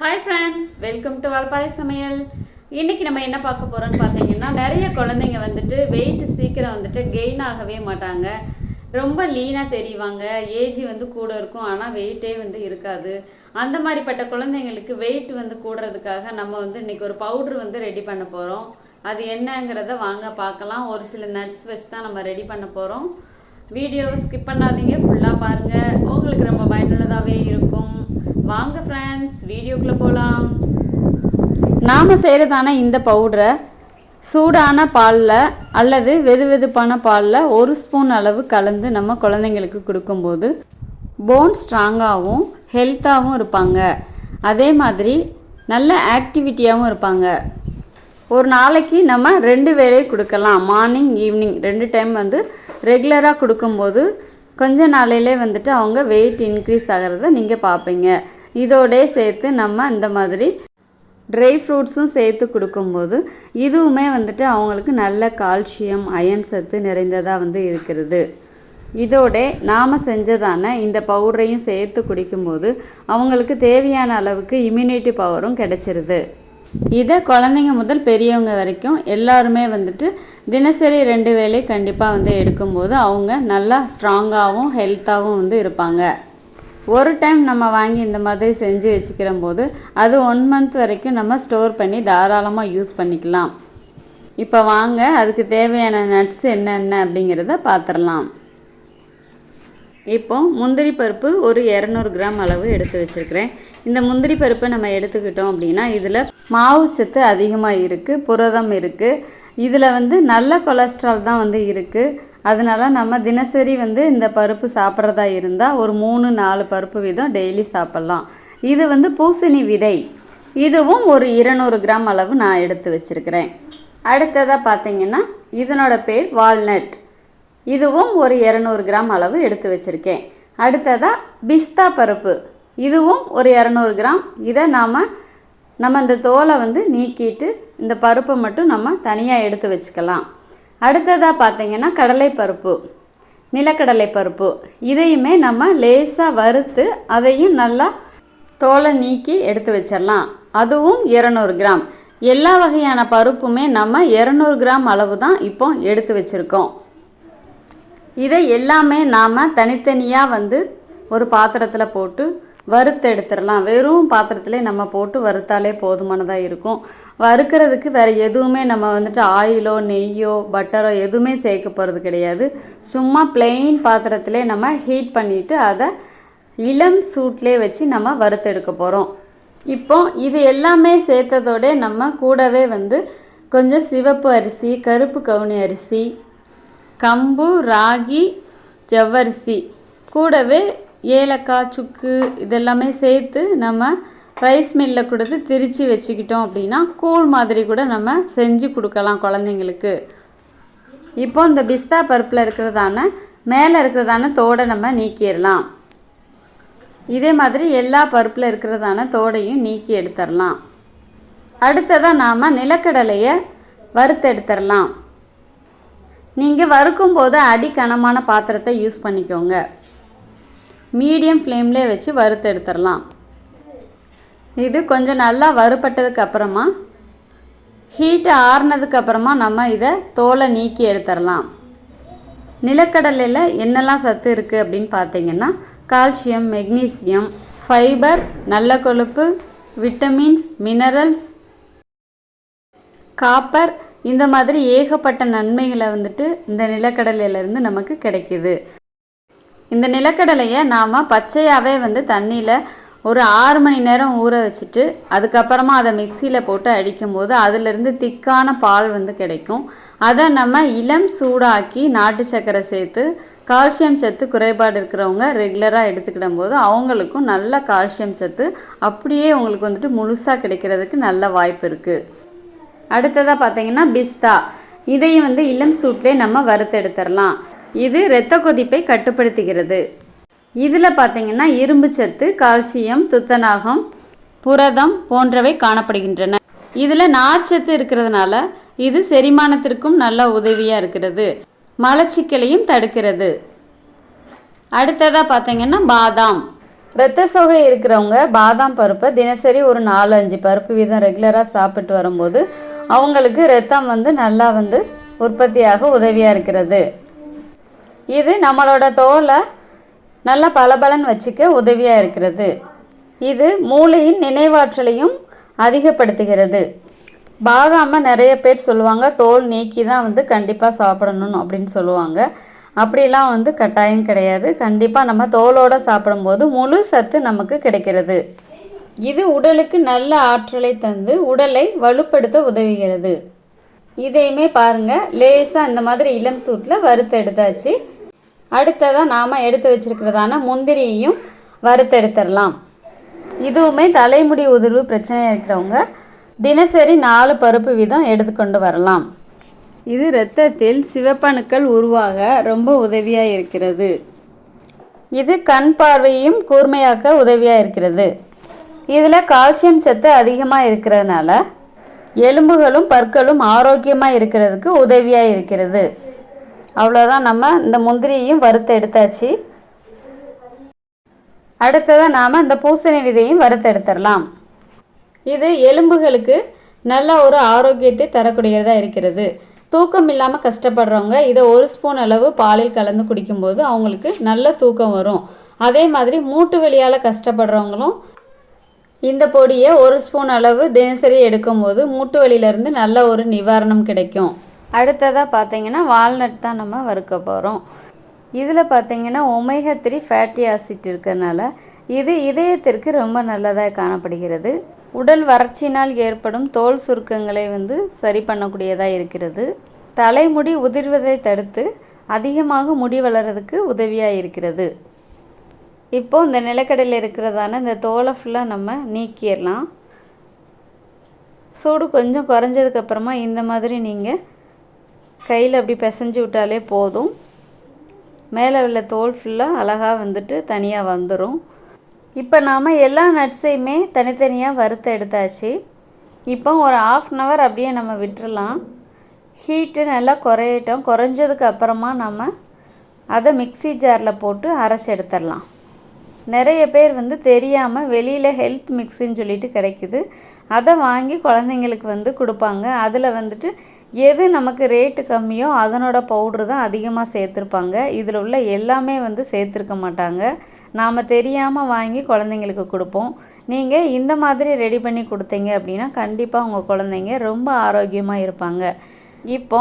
Hi friends welcome to Valparai சமையல் இன்றைக்கி நம்ம என்ன பார்க்க போகிறோம்னு பார்த்தீங்கன்னா நிறைய குழந்தைங்க வந்துட்டு வெயிட் சீக்கிரம் வந்துட்டு கெயின் ஆகவே மாட்டாங்க. ரொம்ப லீனாக தெரிவாங்க. ஏஜ் வந்து கூட இருக்கும் ஆனால் வெயிட்டே வந்து இருக்காது. அந்த மாதிரிப்பட்ட குழந்தைங்களுக்கு வெயிட் வந்து கூடுறதுக்காக நம்ம வந்து இன்றைக்கி ஒரு பவுட்ரு வந்து ரெடி பண்ண போகிறோம் அது என்னங்கிறத வாங்க பார்க்கலாம். ஒரு சில நட்ஸ் வச்சு தான் நம்ம ரெடி பண்ண போகிறோம் வீடியோவை ஸ்கிப் பண்ணாதீங்க. ஃபுல்லாக பாருங்கள் உங்களுக்கு ரொம்ப பயனுள்ளதாகவே இருக்கும் வாங்க ஃப்ரெண்ட்ஸ் வீடியோக்குள்ளே போகலாம் நாம் செய்கிறதான இந்த பவுடரை சூடான பாலில் அல்லது வெது வெதுப்பான பாலில் ஒரு ஸ்பூன் அளவு கலந்து நம்ம குழந்தைங்களுக்கு கொடுக்கும்போது போன் ஸ்ட்ராங்காகவும் ஹெல்த்தாகவும் இருப்பாங்க. அதே மாதிரி நல்ல ஆக்டிவிட்டியாகவும் இருப்பாங்க. ஒரு நாளைக்கு நம்ம ரெண்டு வேலையை கொடுக்கலாம். மார்னிங் ஈவினிங் ரெண்டு டைம் வந்து ரெகுலராக கொடுக்கும்போது கொஞ்ச நாளையிலே வந்துட்டு அவங்க வெயிட் இன்க்ரீஸ் ஆகிறத நீங்கள் பார்ப்பீங்க. இதோடே சேர்த்து நம்ம இந்த மாதிரி ட்ரை ஃப்ரூட்ஸும் சேர்த்து கொடுக்கும்போது இதுவுமே வந்துட்டு அவங்களுக்கு நல்ல கால்சியம் அயன் சத்து நிறைந்ததாக வந்து இருக்கிறது. இதோட நாம் செஞ்சதான இந்த பவுடரையும் சேர்த்து குடிக்கும்போது அவங்களுக்கு தேவையான அளவுக்கு இம்யூனிட்டி பவரும் கிடைச்சிருது. இதை குழந்தைங்க முதல் பெரியவங்க வரைக்கும் எல்லாருமே வந்துட்டு தினசரி ரெண்டு வேளை கண்டிப்பாக வந்து எடுக்கும்போது அவங்க நல்லா ஸ்ட்ராங்காகவும் ஹெல்த்தாகவும் வந்து இருப்பாங்க. ஒரு டைம் நம்ம வாங்கி இந்த மாதிரி செஞ்சு வச்சுக்கிற போது அது ஒன் மந்த் வரைக்கும் நம்ம ஸ்டோர் பண்ணி தாராளமாக யூஸ் பண்ணிக்கலாம். இப்போ வாங்க அதுக்கு தேவையான நட்ஸ் என்னென்ன அப்படிங்கிறத பார்த்துடலாம் இப்போ முந்திரி பருப்பு ஒரு இரநூறு கிராம் அளவு எடுத்து வச்சுருக்கிறேன். இந்த முந்திரி பருப்பை நம்ம எடுத்துக்கிட்டோம் அப்படின்னா இதில் மாவு சத்து அதிகமாக இருக்குது புரதம் இருக்குது இதில் வந்து நல்ல கொலஸ்ட்ரால் தான் வந்து இருக்குது அதனால நம்ம தினசரி வந்து இந்த பருப்பு சாப்பிட்றதா இருந்தால் ஒரு மூணு நாலு பருப்பு வீதம் டெய்லி சாப்பிட்லாம். இது வந்து பூசணி விதை. இதுவும் ஒரு இருநூறு கிராம் அளவு நான் எடுத்து வச்சுருக்கிறேன். அடுத்ததாக பார்த்தீங்கன்னா இதனோட பேர் வால்நட். இதுவும் ஒரு இரநூறு கிராம் அளவு எடுத்து வச்சுருக்கேன். அடுத்ததாக பிஸ்தா பருப்பு. இதுவும் ஒரு இரநூறு கிராம். இதை நாம் நம்ம இந்த தோலை வந்து நீக்கிட்டு இந்த பருப்பை மட்டும் நம்ம தனியாக எடுத்து வச்சுக்கலாம். அடுத்ததாக பார்த்தீங்கன்னா கடலைப்பருப்பு நிலக்கடலை பருப்பு இதையுமே நம்ம லேசாக வறுத்து அதையும் நல்லா தோலை நீக்கி எடுத்து வச்சிடலாம் அதுவும் இரநூறு கிராம். எல்லா வகையான பருப்புமே நம்ம இரநூறு கிராம் அளவு தான் இப்போ எடுத்து வச்சுருக்கோம். இதை எல்லாமே நாம் தனித்தனியாக வந்து ஒரு பாத்திரத்தில் போட்டு வறுத்து எடுத்துடலாம். வெறும் பாத்திரத்திலே நம்ம போட்டு வறுத்தாலே போதுமானதாக இருக்கும். வறுக்கிறதுக்கு வேறு எதுவுமே நம்ம வந்துட்டு ஆயிலோ நெய்யோ பட்டரோ எதுவுமே சேர்க்க போகிறது கிடையாது. சும்மா பிளெயின் பாத்திரத்திலே நம்ம ஹீட் பண்ணிவிட்டு அதை இளம் சூட்லேயே வச்சு நம்ம வறுத்தெடுக்க போகிறோம் இப்போ இது எல்லாமே சேர்த்ததோட நம்ம கூடவே வந்து கொஞ்சம் சிவப்பு அரிசி கருப்பு கவுனி அரிசி கம்பு ராகி ஜவ்வரிசி கூடவே ஏலக்காய் சுக்கு இதெல்லாமே சேர்த்து நம்ம ரைஸ் மில்லில் கொடுத்து திரித்து வச்சுக்கிட்டோம் அப்படின்னா கூழ் மாதிரி கூட நம்ம செஞ்சு கொடுக்கலாம் குழந்தைங்களுக்கு. இப்போ இந்த பிஸ்தா பருப்பில் இருக்கிறதான மேலே இருக்கிறதான தோடை நம்ம நீக்கிடலாம். இதே மாதிரி எல்லா பருப்பில் இருக்கிறதான தோடையும் நீக்கி எடுத்துடலாம். அடுத்ததாக நாம் நிலக்கடலையை வறுத்து எடுத்துடலாம். நீங்கள் வறுக்கும் போது அடிக்கனமான பாத்திரத்தை யூஸ் பண்ணிக்கோங்க. மீடியம் ஃப்ளேம்லேயே வச்சு வறுத்து எடுத்துடலாம். இது கொஞ்சம் நல்லா வறுபட்டதுக்கு அப்புறமா ஹீட்டு ஆறுனதுக்கு அப்புறமா நம்ம இதை தோலை நீக்கி எடுத்துடலாம். நிலக்கடலையில் என்னெல்லாம் சத்து இருக்குது அப்படின்னு பார்த்தீங்கன்னா கால்சியம் மெக்னீசியம் ஃபைபர் நல்ல கொழுப்பு விட்டமின்ஸ் மினரல்ஸ் காப்பர் இந்த மாதிரி ஏகப்பட்ட நன்மைகளை வந்துட்டு இந்த நிலக்கடலையிலேருந்து நமக்கு கிடைக்கிது. இந்த நிலக்கடலையை நாம் பச்சையாகவே வந்து தண்ணியில் ஒரு ஆறு மணி நேரம் ஊற வச்சுட்டு அதுக்கப்புறமா அதை மிக்சியில் போட்டு அடிக்கும்போது அதிலிருந்து திக்கான பால் வந்து கிடைக்கும். அதை நம்ம இளம் சூடாக்கி நாட்டு சர்க்கரை சேர்த்து கால்சியம் சத்து குறைபாடு இருக்கிறவங்க ரெகுலராக எடுத்துக்கிடும் போது அவங்களுக்கும் நல்ல கால்சியம் சத்து அப்படியே உங்களுக்கு வந்துட்டு முழுசாக கிடைக்கிறதுக்கு நல்ல வாய்ப்பு இருக்குது அடுத்ததாக பார்த்தீங்கன்னா பிஸ்தா. இதையும் வந்து இளம் சூட்லேயே நம்ம வறுத்தெடுத்துடலாம். இது இரத்த கொதிப்பை கட்டுப்படுத்துகிறது. இதில் பார்த்தீங்கன்னா இரும்பு சத்து கால்சியம் துத்தநாகம் புரதம் போன்றவை காணப்படுகின்றன. இதில் நார்ச்சத்து இருக்கிறதுனால இது செரிமானத்திற்கும் நல்ல உதவியாக இருக்கிறது. மலச்சிக்கலையும் தடுக்கிறது. அடுத்ததாக பார்த்தீங்கன்னா பாதாம். இரத்த சோகை இருக்கிறவங்க பாதாம் பருப்பை தினசரி ஒரு நாலு அஞ்சு பருப்பு வீதம் ரெகுலராக சாப்பிட்டு வரும்போது அவங்களுக்கு ரத்தம் வந்து நல்லா வந்து உற்பத்தியாக உதவியாக இருக்கிறது. இது நம்மளோட தோலை நல்ல பலபலன் வச்சுக்க உதவியாக இருக்கிறது. இது மூளையின் நினைவாற்றலையும் அதிகப்படுத்துகிறது. பாதாமை நிறைய பேர் சொல்லுவாங்க தோல் நீக்கி தான் வந்து கண்டிப்பாக சாப்பிடணும் அப்படின்னு சொல்லுவாங்க. அப்படிலாம் வந்து கட்டாயம் கிடையாது. கண்டிப்பாக நம்ம தோலோடு சாப்பிடும்போது முழு சத்து நமக்கு கிடைக்கிறது. இது உடலுக்கு நல்ல ஆற்றலை தந்து உடலை வலுப்படுத்த உதவுகிறது. இதையுமே பாருங்கள் லேசாக இந்த மாதிரி இளம் சூட்டில் வறுத்து எடுத்தாச்சு. அடுத்ததாக நாம் எடுத்து வச்சிருக்கிறதான முந்திரியையும் வறுத்தெடுத்துடலாம். இதுவுமே தலைமுடி உதிர்வு பிரச்சனையாக இருக்கிறவங்க தினசரி நாலு பருப்பு வீதம் எடுத்துக்கொண்டு வரலாம். இது இரத்தத்தில் சிவப்பணுக்கள் உருவாக ரொம்ப உதவியாக இருக்கிறது. இது கண் பார்வையும் கூர்மையாக்க உதவியாக இருக்கிறது. இதில் கால்சியம் சத்து அதிகமாக இருக்கிறதுனால எலும்புகளும் பற்களும் ஆரோக்கியமாக இருக்கிறதுக்கு உதவியாக இருக்கிறது. அவ்வளோதான் நம்ம இந்த முந்திரியையும் வறுத்து எடுத்தாச்சு. அடுத்ததாக நாம் இந்த பூசணி விதையும் வறுத்து எடுத்துடலாம். இது எலும்புகளுக்கு நல்ல ஒரு ஆரோக்கியத்தை தரக்கூடியதாக இருக்கிறது. தூக்கம் இல்லாமல் கஷ்டப்படுறவங்க இதை ஒரு ஸ்பூன் அளவு பாலில் கலந்து குடிக்கும்போது அவங்களுக்கு நல்ல தூக்கம் வரும். அதே மாதிரி மூட்டு வலியால் கஷ்டப்படுறவங்களும் இந்த பொடியை ஒரு ஸ்பூன் அளவு தினசரி எடுக்கும்போது மூட்டு வலியிலேருந்து நல்ல ஒரு நிவாரணம் கிடைக்கும். அடுத்ததாக பார்த்தீங்கன்னா வால்நட் தான் நம்ம வறுக்க போகிறோம் இதில் பார்த்தீங்கன்னா ஒமேகா த்ரீ ஃபேட்டி ஆசிட் இருக்கிறனால இது இதயத்திற்கு ரொம்ப நல்லதாக காணப்படுகிறது. உடல் வறட்சியினால் ஏற்படும் தோல் சுருக்கங்களை வந்து சரி பண்ணக்கூடியதாக இருக்கிறது. தலைமுடி உதிர்வதை தடுத்து அதிகமாக முடி வளர்கிறதுக்கு உதவியாக இருக்கிறது. இப்போ இந்த நிலக்கடையில் இருக்கிறதான இந்த தோலை ஃபுல்லாக நம்ம நீக்கிடலாம். சூடு கொஞ்சம் குறைஞ்சதுக்கப்புறமா இந்த மாதிரி நீங்கள் கையில் அப்படி பிசைஞ்சு விட்டாலே போதும். மேலே உள்ள தோல் ஃபுல்லாக அழகாக வந்துட்டு தனியாக வந்துடும் இப்போ நாம் எல்லா நட்ஸையுமே தனித்தனியாக வறுத்து எடுத்தாச்சு. இப்போ ஒரு ஆஃப் அன் ஹவர் அப்படியே நம்ம விட்டுறலாம். ஹீட்டு நல்லா குறையட்டும். குறைஞ்சதுக்கு அப்புறமா நம்ம அதை மிக்சி ஜாரில் போட்டு அரைச்சி எடுத்துடலாம். நிறைய பேர் வந்து தெரியாமல் வெளியில் ஹெல்த் மிக்ஸின்னு சொல்லிட்டு கிடைக்குது. அதை வாங்கி குழந்தைங்களுக்கு வந்து கொடுப்பாங்க. அதில் வந்துட்டு எது நமக்கு ரேட்டு கம்மியோ அதனோட பவுட்ரு தான் அதிகமாக சேர்த்துருப்பாங்க. இதில் உள்ள எல்லாமே வந்து சேர்த்துருக்க மாட்டாங்க. நாம் தெரியாமல் வாங்கி குழந்தைங்களுக்கு கொடுப்போம். நீங்கள் இந்த மாதிரி ரெடி பண்ணி கொடுத்தீங்க அப்படின்னா கண்டிப்பாக உங்கள் குழந்தைங்க ரொம்ப ஆரோக்கியமாக இருப்பாங்க. இப்போ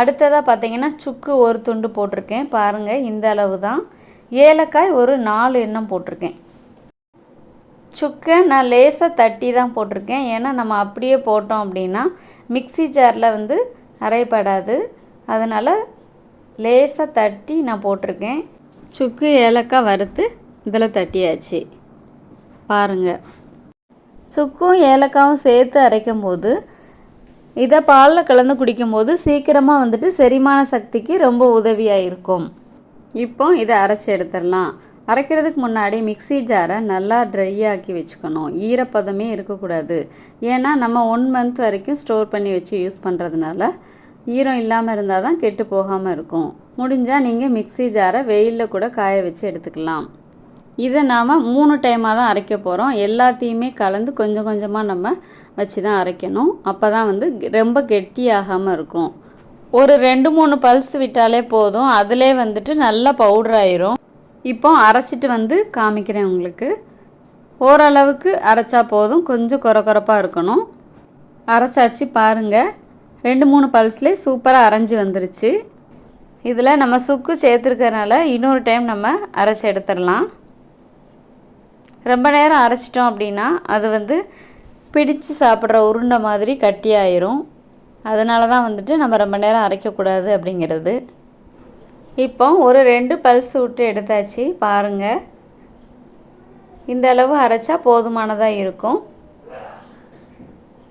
அடுத்ததாக பார்த்தீங்கன்னா சுக்கு ஒரு துண்டு போட்டிருக்கேன். பாருங்கள் இந்த அளவு தான். ஏலக்காய் ஒரு நாலு எண்ணம் போட்டிருக்கேன். சுக்கை நான் லேசாக தட்டி தான் போட்டிருக்கேன். ஏன்னா நம்ம அப்படியே போட்டோம் அப்படின்னா மிக்ஸி ஜாரில் வந்து அரைப்படாது. அதனால் லேசாக தட்டி நான் போட்டிருக்கேன். சுக்கு ஏலக்காய் வறுத்து இதில் தட்டியாச்சு. பாருங்கள் சுக்கும் ஏலக்காவும் சேர்த்து அரைக்கும் போது இதை பாலில் கலந்து குடிக்கும்போது சீக்கிரமாக வந்துட்டு செரிமான சக்திக்கு ரொம்ப உதவியாக இருக்கும். இப்போ இதை அரைச்சி எடுத்துடலாம். அரைக்கிறதுக்கு முன்னாடி மிக்ஸி ஜாரை நல்லா ட்ரை ஆக்கி வச்சுக்கணும். ஈரப்பதமே இருக்கக்கூடாது. ஏன்னா நம்ம ஒன் மந்த் வரைக்கும் ஸ்டோர் பண்ணி வச்சு யூஸ் பண்ணுறதுனால ஈரம் இல்லாமல் இருந்தால் தான் கெட்டு போகாமல் இருக்கும். முடிஞ்சால் நீங்கள் மிக்ஸி ஜாரை வெயிலில் கூட காய வச்சு எடுத்துக்கலாம். இதை நாம் மூணு டைமாக தான் அரைக்க போகிறோம் எல்லாத்தையுமே கலந்து கொஞ்சம் கொஞ்சமாக நம்ம வச்சு தான் அரைக்கணும். அப்போ தான் வந்து ரொம்ப கெட்டியாகாமல் இருக்கும். ஒரு ரெண்டு மூணு பல்ஸ் விட்டாலே போதும். அதிலே வந்துட்டு நல்லா பவுடர் ஆயிரும். இப்போ அரைச்சிட்டு வந்து காமிக்கிறேன் உங்களுக்கு. ஓரளவுக்கு அரைச்சா போதும். கொஞ்சம் குறக்குறப்பாக இருக்கணும். அரைச்சாச்சு பாருங்கள் ரெண்டு மூணு பல்ஸ்லேயே சூப்பராக அரைஞ்சி வந்துருச்சு. இதில் நம்ம சுக்கு சேர்த்துருக்கறனால இன்னொரு டைம் நம்ம அரைச்சி எடுத்துடலாம். ரொம்ப நேரம் அரைச்சிட்டோம் அப்படின்னா அது வந்து பிடிச்சு சாப்பிட்ற உருண்டை மாதிரி கட்டியாயிரும். அதனால தான் வந்துட்டு நம்ம ரொம்ப நேரம் அரைக்கக்கூடாது அப்படிங்கிறது. இப்போ ஒரு ரெண்டு பல்ஸ் விட்டு எடுத்தாச்சு பாருங்கள் இந்த அளவு அரைச்சா போதுமானதாக இருக்கும்.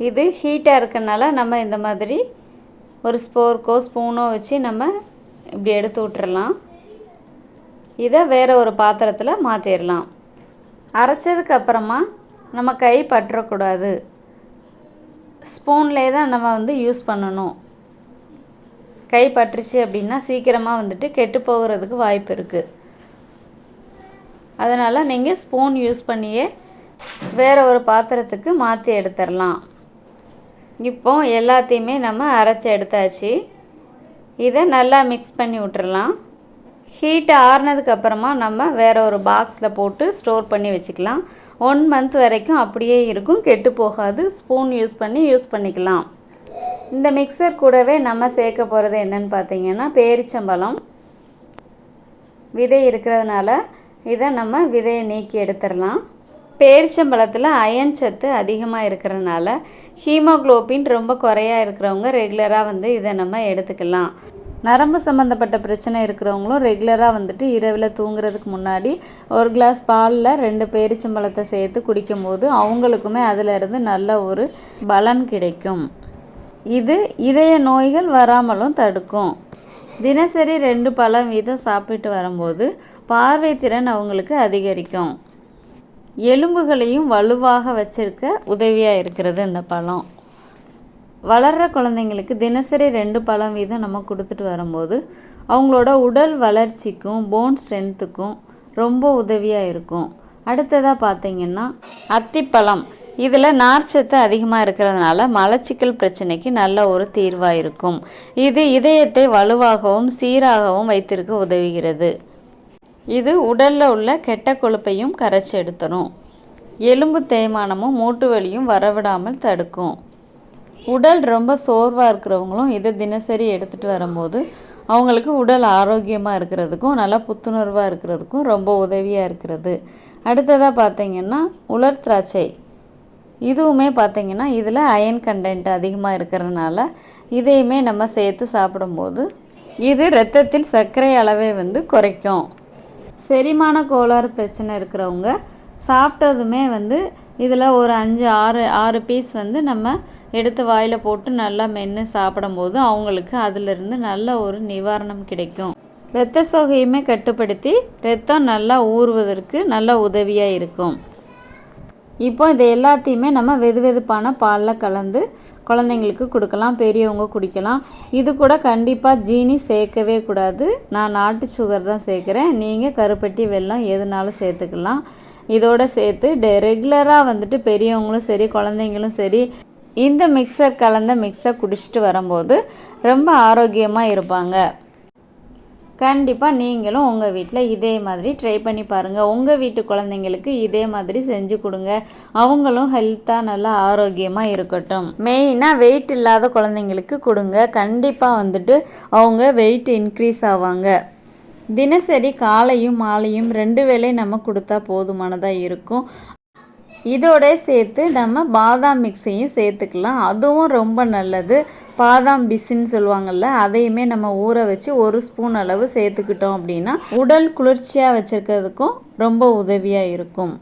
இது ஹீட்டாக இருக்கனால நம்ம இந்த மாதிரி ஒரு ஸ்போர்க்கோ ஸ்பூனோ வச்சு நம்ம இப்படி எடுத்து விட்டுறலாம். இதை வேறு ஒரு பாத்திரத்தில் மாற்றிடலாம் அரைச்சதுக்கு அப்புறமா நம்ம கை பற்றக்கூடாது. ஸ்பூன்லே தான் நம்ம வந்து யூஸ் பண்ணணும். கை பற்றுச்சு அப்படின்னா சீக்கிரமாக வந்துட்டு கெட்டு போகிறதுக்கு வாய்ப்பு இருக்குது அதனால் நீங்கள் ஸ்பூன் யூஸ் பண்ணியே வேறு ஒரு பாத்திரத்துக்கு மாற்றி எடுத்துடலாம் இப்போ எல்லாத்தையுமே நம்ம அரைச்சி எடுத்தாச்சு. இதை நல்லா மிக்ஸ் பண்ணி விட்டுறலாம் ஹீட் ஆறுனதுக்கப்புறமா நம்ம வேறு ஒரு பாக்ஸில் போட்டு ஸ்டோர் பண்ணி வச்சுக்கலாம். ஒன் மந்த் வரைக்கும் அப்படியே இருக்கும். கெட்டு போகாது. ஸ்பூன் யூஸ் பண்ணி யூஸ் பண்ணிக்கலாம். இந்த மிக்சர் கூடவே நம்ம சேர்க்க போகிறது என்னென்னு பார்த்தீங்கன்னா பேரிச்சம்பழம். விதை இருக்கிறதுனால இதை நம்ம விதையை நீக்கி எடுத்துடலாம். பேரிச்சம்பழத்தில் அயன் சத்து அதிகமாக இருக்கிறதுனால ஹீமோகுளோபின் ரொம்ப குறையா இருக்கிறவங்க ரெகுலராக வந்து இதை நம்ம எடுத்துக்கலாம். நரம்பு சம்மந்தப்பட்ட பிரச்சனை இருக்கிறவங்களும் ரெகுலராக வந்துட்டு இரவில் தூங்குறதுக்கு முன்னாடி ஒரு கிளாஸ் பாலில் ரெண்டு பேரிச்சம்பழத்தை சேர்த்து குடிக்கும்போது அவங்களுக்குமே அதிலிருந்து நல்ல ஒரு பலன் கிடைக்கும். இது இதய நோய்கள் வராமலும் தடுக்கும். தினசரி ரெண்டு பழம் வீதம் சாப்பிட்டு வரும்போது பார்வை திறன் அவங்களுக்கு அதிகரிக்கும். எலும்புகளையும் வலுவாக வச்சிருக்க உதவியாக இருக்கிறது இந்த பழம். வளர்கிற குழந்தைங்களுக்கு தினசரி ரெண்டு பழம் வீதம் நம்ம கொடுத்துட்டு வரும்போது அவங்களோட உடல் வளர்ச்சிக்கும் போன் ஸ்ட்ரென்த்துக்கும் ரொம்ப உதவியாக இருக்கும். அடுத்ததாக பார்த்தீங்கன்னா அத்திப்பழம். இதில் நார்ச்சத்து அதிகமாக இருக்கிறதுனால மலச்சிக்கல் பிரச்சனைக்கு நல்ல ஒரு தீர்வாக இருக்கும் இது இதயத்தை வலுவாகவும் சீராகவும் வைத்திருக்க உதவுகிறது. இது உடலில் உள்ள கெட்ட கொழுப்பையும் கரைச்சி எடுத்துரும். எலும்பு தேய்மானமும் மூட்டு வலியும் வரவிடாமல் தடுக்கும். உடல் ரொம்ப சோர்வாக இருக்கிறவங்களும் இதை தினசரி எடுத்துகிட்டு வரும்போது அவங்களுக்கு உடல் ஆரோக்கியமாக இருக்கிறதுக்கும் நல்லா புத்துணர்வாக இருக்கிறதுக்கும் ரொம்ப உதவியாக இருக்கிறது. அடுத்ததாக பார்த்தீங்கன்னா உலர் திராட்சை. இதுவுமே பார்த்தீங்கன்னா இதில் அயன் கண்டென்ட் அதிகமாக இருக்கிறதுனால இதையுமே நம்ம சேர்த்து சாப்பிடும்போது இது ரத்தத்தில் சர்க்கரை அளவை வந்து குறைக்கும். செரிமான கோளாறு பிரச்சனை இருக்கிறவங்க சாப்பிட்டதுமே வந்து இதில் ஒரு அஞ்சு ஆறு ஆறு பீஸ் வந்து நம்ம எடுத்து வாயில் போட்டு நல்லா மென்று சாப்பிடும்போது அவங்களுக்கு அதிலிருந்து நல்ல ஒரு நிவாரணம் கிடைக்கும். இரத்த சோகையுமே கட்டுப்படுத்தி ரத்தம் நல்லா ஊறுவதற்கு நல்ல உதவியாக இருக்கும். இப்போ இது எல்லாத்தையுமே நம்ம வெது வெதுப்பான பாலில் கலந்து குழந்தைங்களுக்கு கொடுக்கலாம் பெரியவங்க குடிக்கலாம். இது கூட கண்டிப்பாக ஜீனி சேர்க்கவே கூடாது. நான் நாட்டு சுகர் தான் சேர்க்குறேன். நீங்கள் கருப்பட்டி வெல்லம் எதுனாலும் சேர்த்துக்கலாம். இதோட சேர்த்து டெ ரெகுலராக வந்துட்டு பெரியவங்களும் சரி குழந்தைங்களும் சரி இந்த மிக்சர் கலந்த மிக்சர் குடிச்சிட்டு வரும்போது ரொம்ப ஆரோக்கியமாக இருப்பாங்க. கண்டிப்பாக நீங்களும் உங்கள் வீட்டில் இதே மாதிரி ட்ரை பண்ணி பாருங்கள் உங்கள் வீட்டு குழந்தைங்களுக்கு இதே மாதிரி செஞ்சு கொடுங்க. அவங்களும் ஹெல்த்தாக நல்லா ஆரோக்கியமாக இருக்கட்டும். மெயினாக வெயிட் இல்லாத குழந்தைங்களுக்கு கொடுங்க. கண்டிப்பாக வந்துட்டு அவங்க வெயிட் இன்க்ரீஸ் ஆவாங்க. தினசரி காலையும் மாலையும் ரெண்டு வேளை நம்ம கொடுத்தா போதுமானதாக இருக்கும். இதோட சேர்த்து நம்ம பாதாம் மிக்ஸையும் சேர்த்துக்கலாம். அதுவும் ரொம்ப நல்லது. பாதாம் பிசின்னு சொல்லுவாங்கள்ல அதையுமே நம்ம ஊற வச்சு ஒரு ஸ்பூன் அளவு சேர்த்துக்கிட்டோம் அப்படின்னா உடல் குளிர்ச்சியாக வச்சுருக்கிறதுக்கும் ரொம்ப உதவியாக இருக்கும்.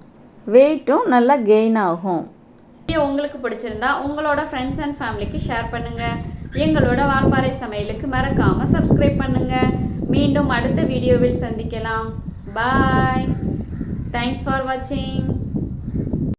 வெயிட்டும் நல்லா கெயின் ஆகும். வீடியோ உங்களுக்கு பிடிச்சிருந்தா உங்களோட ஃப்ரெண்ட்ஸ் அண்ட் ஃபேமிலிக்கு ஷேர் பண்ணுங்க. எங்களோட வால்பாறை சமையலுக்கு மறக்காம சப்ஸ்கிரைப் பண்ணுங்க. மீண்டும் அடுத்த வீடியோவில் சந்திக்கலாம். பாய் தேங்க்ஸ் ஃபார் வாட்சிங்